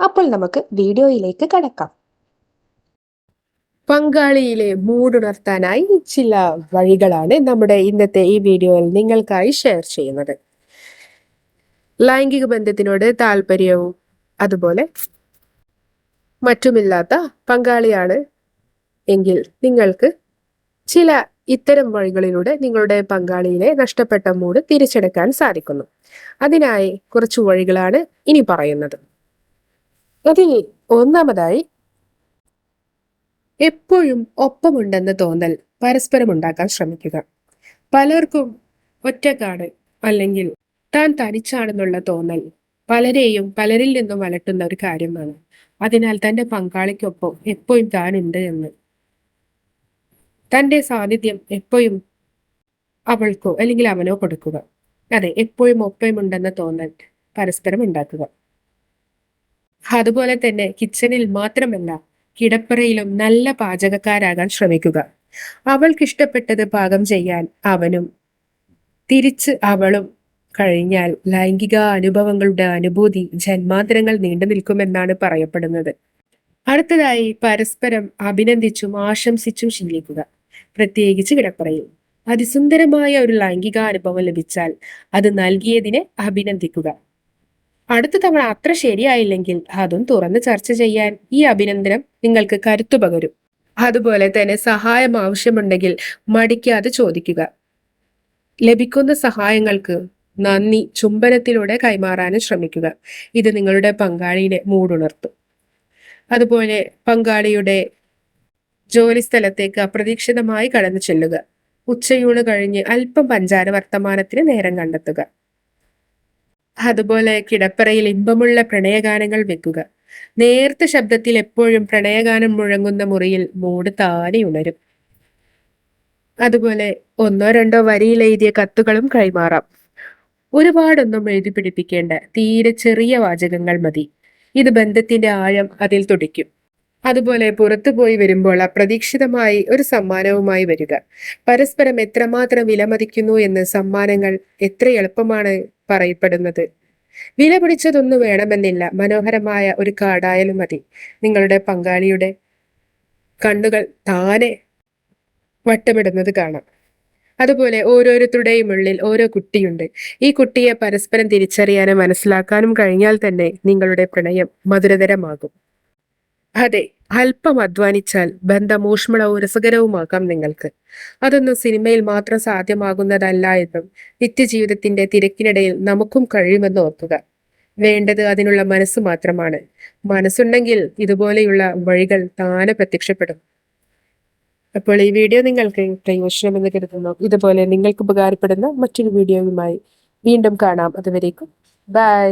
അപ്പോൾ നമുക്ക് വീഡിയോയിലേക്ക് കടക്കാം. പങ്കാളിയിലെ മൂടുണർത്താനായി ചില വഴികളാണ് നമ്മുടെ ഇന്നത്തെ ഈ വീഡിയോയിൽ നിങ്ങൾക്കായി ഷെയർ ചെയ്യുന്നത്. ലൈംഗിക ബന്ധത്തിനോട് താല്പര്യവും അതുപോലെ മറ്റുമില്ലാത്ത പങ്കാളിയാണ് എങ്കിൽ നിങ്ങൾക്ക് ചില ഇത്തരം വഴികളിലൂടെ നിങ്ങളുടെ പങ്കാളിയിലെ നഷ്ടപ്പെട്ട മൂട് തിരിച്ചെടുക്കാൻ സാധിക്കുന്നു. അതിനായി കുറച്ചു വഴികളാണ് ഇനി പറയുന്നത്. അതിൽ ഒന്നാമതായി എപ്പോഴും ഒപ്പമുണ്ടെന്ന് തോന്നൽ പരസ്പരം ഉണ്ടാക്കാൻ ശ്രമിക്കുക. പലർക്കും ഒറ്റക്കാണ് അല്ലെങ്കിൽ താൻ തനിച്ചാണെന്നുള്ള തോന്നൽ പലരെയും പലരിൽ നിന്നും അലട്ടുന്ന ഒരു കാര്യമാണ്. അതിനാൽ തന്റെ പങ്കാളിക്കൊപ്പം എപ്പോഴും താനുണ്ട് എന്ന്. തന്റെ സാന്നിധ്യം എപ്പോഴും അവൾക്കോ അല്ലെങ്കിൽ അവനോ കൊടുക്കുക. അതെ എപ്പോഴും ഒപ്പമുണ്ടെന്ന തോന്നൽ പരസ്പരം ഉണ്ടാക്കുക. അതുപോലെ തന്നെ കിച്ചണിൽ മാത്രമല്ല കിടപ്പറയിലും നല്ല പാചകക്കാരാകാൻ ശ്രമിക്കുക. അവൾക്ക് ഇഷ്ടപ്പെട്ടത് പാകം ചെയ്യാൻ അവനും തിരിച്ച് അവളും കഴിഞ്ഞാൽ ലൈംഗിക അനുഭവങ്ങളുടെ അനുഭൂതി ജന്മാന്തരങ്ങൾ നീണ്ടു നിൽക്കുമെന്നാണ് പറയപ്പെടുന്നത്. അടുത്തതായി പരസ്പരം അഭിനന്ദിച്ചും ആശംസിച്ചും ശീലിക്കുക. പ്രത്യേകിച്ച് കിടപ്പറയിൽ. അതിസുന്ദരമായ ഒരു ലൈംഗിക അനുഭവം ലഭിച്ചാൽ അത് നൽകിയതിനെ അഭിനന്ദിക്കുക. അടുത്ത തവണ അത്ര ശരിയായില്ലെങ്കിൽ അതും തുറന്ന് ചർച്ച ചെയ്യാൻ ഈ അഭിനന്ദനം നിങ്ങൾക്ക് കരുത്തു പകരും. അതുപോലെ തന്നെ സഹായം ആവശ്യമുണ്ടെങ്കിൽ മടിക്കാതെ ചോദിക്കുക. ലഭിക്കുന്ന സഹായങ്ങൾക്ക് നന്ദി ചുംബനത്തിലൂടെ കൈമാറാനും ശ്രമിക്കുക. ഇത് നിങ്ങളുടെ പങ്കാളിയുടെ മൂടുണർത്തും. അതുപോലെ പങ്കാളിയുടെ ജോലിസ്ഥലത്തേക്ക് അപ്രതീക്ഷിതമായി കടന്നു ചെല്ലുക. ഉച്ചയൂണ് കഴിഞ്ഞ് അല്പം പഞ്ചാര വർത്തമാനത്തിന് നേരം കണ്ടെത്തുക. അതുപോലെ കിടപ്പറയിൽ ഇമ്പമുള്ള പ്രണയഗാനങ്ങൾ വെക്കുക. നേർത്ത ശബ്ദത്തിൽ എപ്പോഴും പ്രണയഗാനം മുഴങ്ങുന്ന മുറിയിൽ മൂട് താനെ ഉണരും. അതുപോലെ ഒന്നോ രണ്ടോ വരിയിൽ എഴുതിയ കത്തുകളും കൈമാറാം. ഒരുപാടൊന്നും എഴുതി പിടിപ്പിക്കേണ്ട തീരെ ചെറിയ വാചകങ്ങൾ മതി. ഇത് ബന്ധത്തിന്റെ ആഴം അതിൽ തുടിക്കും. അതുപോലെ പുറത്തു പോയി വരുമ്പോൾ അപ്രതീക്ഷിതമായി ഒരു സമ്മാനവുമായി വരിക. പരസ്പരം എത്രമാത്രം വിലമതിക്കുന്നു എന്ന് സമ്മാനങ്ങൾ എത്ര എളുപ്പമാണ് പറയപ്പെടുന്നത്. വില പിടിച്ചതൊന്നും വേണമെന്നില്ല. മനോഹരമായ ഒരു കാടായാലും മതി. നിങ്ങളുടെ പങ്കാളിയുടെ കണ്ണുകൾ താനെ വട്ടമിടുന്നത് കാണാം. അതുപോലെ ഓരോരുത്തരുടെയും ഉള്ളിൽ ഓരോ കുട്ടിയുണ്ട്. ഈ കുട്ടിയെ പരസ്പരം തിരിച്ചറിയാനും മനസ്സിലാക്കാനും കഴിഞ്ഞാൽ തന്നെ നിങ്ങളുടെ പ്രണയം മധുരതരമാകും. അതെ അല്പം അധ്വാനിച്ചാൽ ബന്ധം ഊഷ്മളവും രസകരവുമാക്കാം നിങ്ങൾക്ക്. അതൊന്നും സിനിമയിൽ മാത്രം സാധ്യമാകുന്നതല്ല എന്നും നിത്യജീവിതത്തിന്റെ തിരക്കിനിടയിൽ നമുക്കും കഴിയുമെന്ന് ഓർക്കുക. വേണ്ടത് അതിനുള്ള മനസ്സ് മാത്രമാണ്. മനസ്സുണ്ടെങ്കിൽ ഇതുപോലെയുള്ള വഴികൾ താനെ പ്രത്യക്ഷപ്പെടും. അപ്പോൾ ഈ വീഡിയോ നിങ്ങൾക്ക് പ്രയോജനമെന്ന് കരുതുന്നു. ഇതുപോലെ നിങ്ങൾക്ക് ഉപകാരപ്പെടുന്ന മറ്റൊരു വീഡിയോയുമായി വീണ്ടും കാണാം. അതുവരേക്കും ബൈ.